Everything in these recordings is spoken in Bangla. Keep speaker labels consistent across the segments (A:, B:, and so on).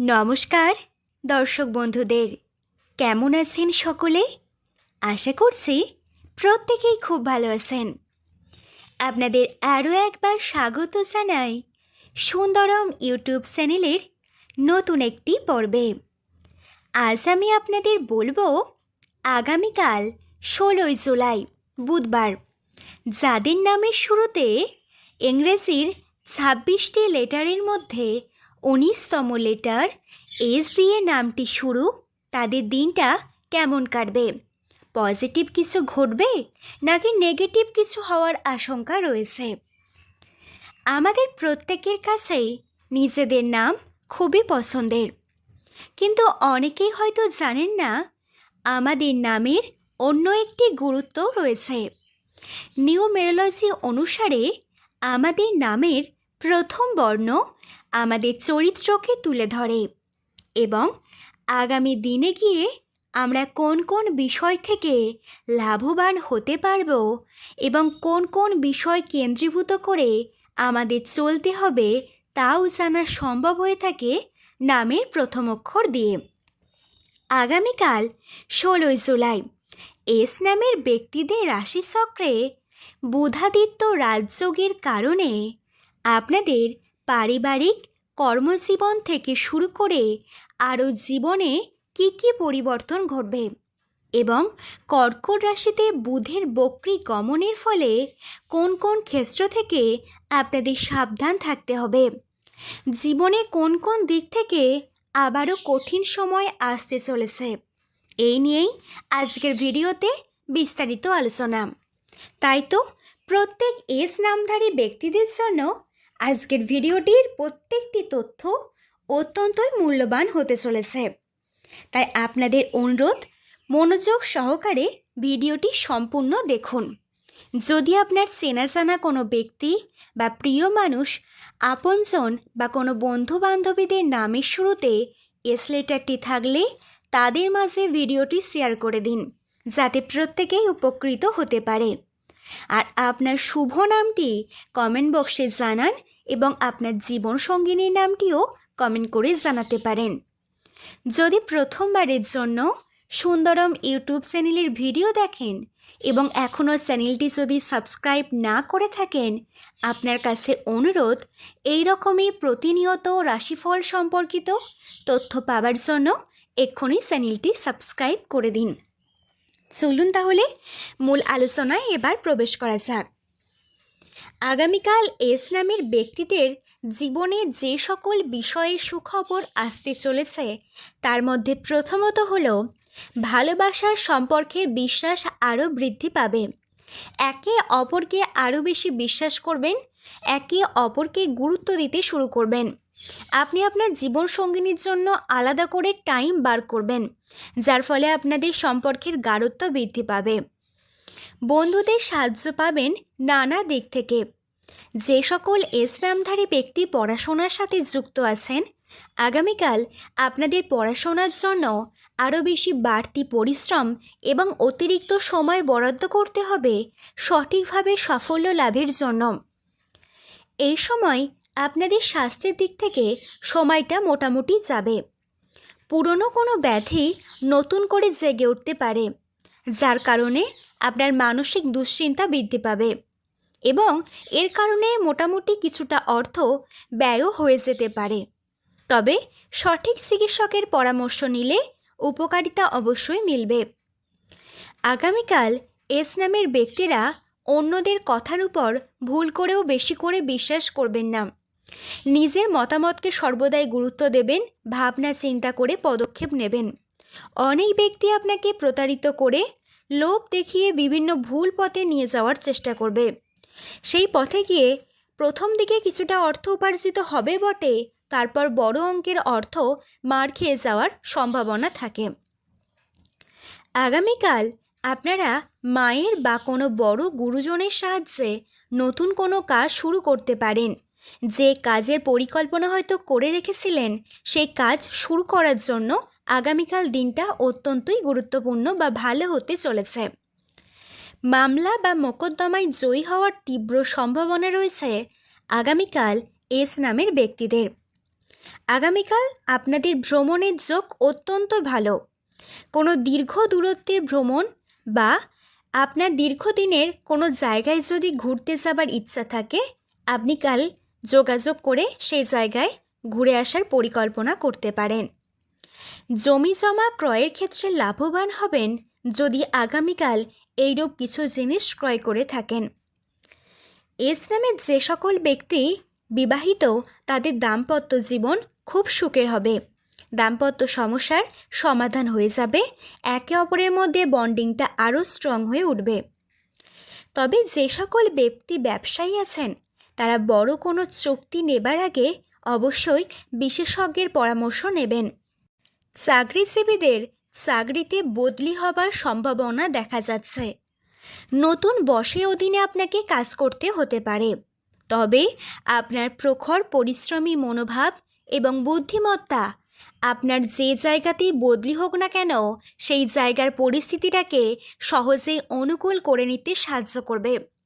A: নমস্কার, দর্শক বন্ধুদের। কেমন আছেন সকলে? আশা করছি প্রত্যেকেই খুব ভালো আছেন। আপনাদের আরও একবার স্বাগত জানাই সুন্দরম ইউটিউব চ্যানেলের নতুন একটি পর্বে। আজ আমি আপনাদের বলব, আগামীকাল ষোলোই জুলাই, বুধবার, যাদের নামের শুরুতে ইংরেজির ছাব্বিশটি লেটারের মধ্যে উনিশতম লেটার, এস দিয়ে নামটি শুরু, তাদের দিনটা কেমন কাটবে? পজিটিভ কিছু ঘটবে, নাকি নেগেটিভ কিছু হওয়ার আশঙ্কা রয়েছে? আমাদের প্রত্যেকের কাছেই নিজেদের নাম খুবই পছন্দের। কিন্তু অনেকেই হয়তো জানেন না, আমাদের নামের অন্য একটি গুরুত্ব রয়েছে। নিউমেরোলজি অনুসারে আমাদের নামের প্রথম বর্ণ আমাদের চরিত্রকে তুলে ধরে এবং আগামী দিনে গিয়ে আমরা কোন কোন বিষয় থেকে লাভবান হতে পারব এবং কোন কোন বিষয় কেন্দ্রীভূত করে আমাদের চলতে হবে তাও জানা সম্ভব হয়ে থাকে নামের প্রথম অক্ষর দিয়ে। আগামীকাল ষোলোই জুলাই, এস নামের ব্যক্তিদের রাশিচক্রে বুধাদিত্য রাজযোগের কারণে আপনাদের পারিবারিক কর্মজীবন থেকে শুরু করে আরও জীবনে কী কী পরিবর্তন ঘটবে এবং কর্কট রাশিতে বুধের বক্রি গমনের ফলে কোন কোন ক্ষেত্র থেকে আপনাদের সাবধান থাকতে হবে? জীবনে কোন কোন দিক থেকে আবারও কঠিন সময় আসতে চলেছে? এই নিয়েই আজকের ভিডিওতে বিস্তারিত আলোচনা। তাই তো প্রত্যেক এস নামধারী ব্যক্তিদের জন্য আজকের ভিডিওটির প্রত্যেকটি তথ্য অত্যন্তই মূল্যবান হতে চলেছে। তাই আপনাদের অনুরোধ, মনোযোগ সহকারে ভিডিওটি সম্পূর্ণ দেখুন। যদি আপনার চেনা জানা কোনো ব্যক্তি বা প্রিয় মানুষ, আপনজন বা কোনো বন্ধু বান্ধবীদের নামের শুরুতে এস লেটারটি থাকলে তাদের মাঝে ভিডিওটি শেয়ার করে দিন, যাতে প্রত্যেকেই উপকৃত হতে পারে। আর আপনার শুভ নামটি কমেন্ট বক্সে জানান এবং আপনার জীবন সঙ্গিনীর নামটিও কমেন্ট করে জানাতে পারেন। যদি প্রথমবারের জন্য সুন্দরম ইউটিউব চ্যানেলের ভিডিও দেখেন এবং এখনও চ্যানেলটি যদি সাবস্ক্রাইব না করে থাকেন, আপনার কাছে অনুরোধ, এই রকমই প্রতিনিয়ত রাশিফল সম্পর্কিত তথ্য পাওয়ার জন্য এক্ষুনি চ্যানেলটি সাবস্ক্রাইব করে দিন। চলুন তাহলে, মূল আলোচনায় এবার প্রবেশ করা যাক। আগামীকাল এস নামের ব্যক্তিদের জীবনে যে সকল বিষয়ে সুখবর আসতে চলেছে, তার মধ্যে প্রথমত হল, ভালোবাসার সম্পর্কে বিশ্বাস আরও বৃদ্ধি পাবে। একে অপরকে আরও বেশি বিশ্বাস করবেন, একে অপরকে গুরুত্ব দিতে শুরু করবেন। আপনি আপনার জীবনসঙ্গিনীর জন্য আলাদা করে টাইম বার করবেন, যার ফলে আপনাদের সম্পর্কের গাঢ়ত্ব বৃদ্ধি পাবে। বন্ধুদের সাহায্য পাবেন নানা দিক থেকে। যে সকল এসরামধারী ব্যক্তি পড়াশোনার সাথে যুক্ত আছেন, আগামীকাল আপনাদের পড়াশোনার জন্য আরও বেশি বাড়তি পরিশ্রম এবং অতিরিক্ত সময় বরাদ্দ করতে হবে সঠিকভাবে সাফল্য লাভের জন্য। এই সময় আপনাদের স্বাস্থ্যের দিক থেকে সময়টা মোটামুটি যাবে। পুরনো কোনো ব্যাধি নতুন করে জেগে উঠতে পারে, যার কারণে আপনার মানসিক দুশ্চিন্তা বৃদ্ধি পাবে এবং এর কারণে মোটামুটি কিছুটা অর্থ ব্যয়ও হয়ে যেতে পারে। তবে সঠিক চিকিৎসকের পরামর্শ নিলে উপকারিতা অবশ্যই মিলবে। আগামীকাল এস নামের ব্যক্তিরা অন্যদের কথার উপর ভুল করেও বেশি করে বিশ্বাস করবেন না। নিজের মতামতকে সর্বদাই গুরুত্ব দেবেন, ভাবনা চিন্তা করে পদক্ষেপ নেবেন। অনেক ব্যক্তি আপনাকে প্রতারিত করে লোভ দেখিয়ে বিভিন্ন ভুল পথে নিয়ে যাওয়ার চেষ্টা করবে। সেই পথে গিয়ে প্রথম দিকে কিছুটা অর্থ উপার্জিত হবে বটে, তারপর বড় অঙ্কের অর্থ মার খেয়ে যাওয়ার সম্ভাবনা থাকে। আগামীকাল আপনারা মায়ের বা কোনো বড় গুরুজনের সাহায্যে নতুন কোনো কাজ শুরু করতে পারেন। যে কাজের পরিকল্পনা হয়তো করে রেখেছিলেন সেই কাজ শুরু করার জন্য আগামীকাল দিনটা অত্যন্তই গুরুত্বপূর্ণ বা ভালো হতে চলেছে। মামলা বা মোকদ্দমায় জয়ী হওয়ার তীব্র সম্ভাবনা রয়েছে আগামীকাল এস নামের ব্যক্তিদের। আগামীকাল আপনাদের ভ্রমণের যোগ অত্যন্ত ভালো। কোনো দীর্ঘ দূরত্বের ভ্রমণ বা আপনার দীর্ঘদিনের কোনো জায়গায় যদি ঘুরতে যাবার ইচ্ছা থাকে, আপনি কাল যোগাযোগ করে সেই জায়গায় ঘুরে আসার পরিকল্পনা করতে পারেন। জমি জমা ক্রয়ের ক্ষেত্রে লাভবান হবেন যদি আগামীকাল এইরূপ কিছু জিনিস ক্রয় করে থাকেন। এস নামে যে সকল ব্যক্তি বিবাহিত, তাদের দাম্পত্য জীবন খুব সুখের হবে। দাম্পত্য সমস্যার সমাধান হয়ে যাবে, একে অপরের মধ্যে বন্ডিংটা আরও স্ট্রং হয়ে উঠবে। তবে যে সকল ব্যক্তি ব্যবসায়ী আছেন তারা বড় কোনো চুক্তি নেবার আগে অবশ্যই বিশেষজ্ঞের পরামর্শ নেবেন। চাকরিজীবীদের চাকরিতে বদলি হবার সম্ভাবনা দেখা যাচ্ছে। নতুন বসের অধীনে আপনাকে কাজ করতে হতে পারে। তবে আপনার প্রখর পরিশ্রমী মনোভাব এবং বুদ্ধিমত্তা, আপনার যে জায়গাতেই বদলি হোক না কেন, সেই জায়গার পরিস্থিতিটাকে সহজেই অনুকূল করে নিতে সাহায্য করবে।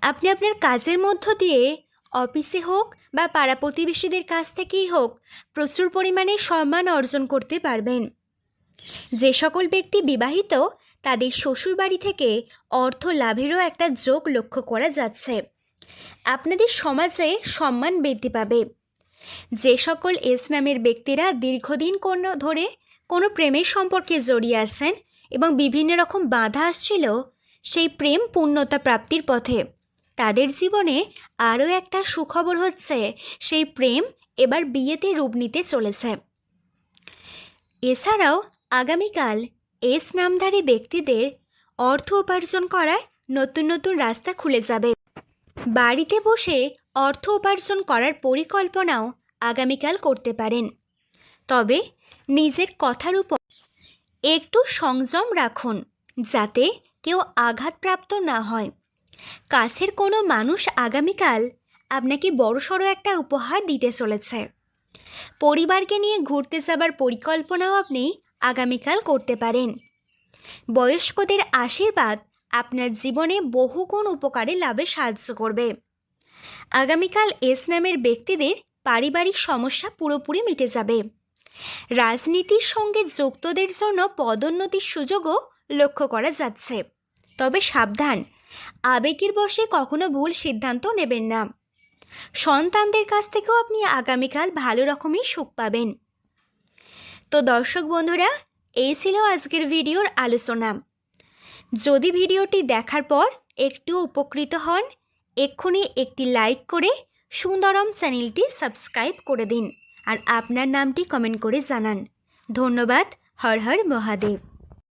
A: আপনি আপনার কাজের মধ্য দিয়ে অফিসে হোক বা পাড়া প্রতিবেশীদের কাছ থেকেই হোক প্রচুর পরিমাণে সম্মান অর্জন করতে পারবেন। যে সকল ব্যক্তি বিবাহিত, তাদের শ্বশুরবাড়ি থেকে অর্থ লাভেরও একটা যোগ লক্ষ্য করা যাচ্ছে। আপনাদের সমাজে সম্মান বৃদ্ধি পাবে। যে সকল এস নামের ব্যক্তিরা দীর্ঘদিন কোনো ধরে কোনো প্রেমের সম্পর্কে জড়িয়ে আছেন এবং বিভিন্ন রকম বাধা আসছিল সেই প্রেম পূর্ণতা প্রাপ্তির পথে। তাদের জীবনে আরও একটা সুখবর হচ্ছে, সেই প্রেম এবার বিয়েতে রূপ নিতে চলেছে। এছাড়াও আগামীকাল এস নামধারী ব্যক্তিদের অর্থ উপার্জন করার নতুন নতুন রাস্তা খুলে যাবে। বাড়িতে বসে অর্থ উপার্জন করার পরিকল্পনাও আগামীকাল করতে পারেন। তবে নিজের কথার উপর একটু সংযম রাখুন, যাতে কেউ আঘাতপ্রাপ্ত না হয়। কাছের কোনো মানুষ আগামীকাল আপনাকে বড়সড় একটা উপহার দিতে চলেছে। পরিবারকে নিয়ে ঘুরতে যাবার পরিকল্পনাও আপনি আগামীকাল করতে পারেন। বয়স্কদের আশীর্বাদ আপনার জীবনে বহুগুণ উপকারে লাভে সাহায্য করবে। আগামীকাল এস নামের ব্যক্তিদের পারিবারিক সমস্যা পুরোপুরি মিটে যাবে। রাজনীতির সঙ্গে যুক্তদের জন্য পদোন্নতির সুযোগও লক্ষ্য করা যাচ্ছে। তবে সাবধান, আবেগের বশে কখনো ভুল সিদ্ধান্ত নেবেন না। সন্তানদের কাছ থেকেও আপনি আগামীকাল ভালো রকমই সুখ পাবেন। তো দর্শক বন্ধুরা, এই ছিল আজকের ভিডিওর আলোচনা। যদি ভিডিওটি দেখার পর একটু উপকৃত হন, এক্ষুনি একটি লাইক করে সুন্দরম চ্যানেলটি সাবস্ক্রাইব করে দিন। আর আপনার নামটি কমেন্ট করে জানান। ধন্যবাদ, হর হর মহাদেব।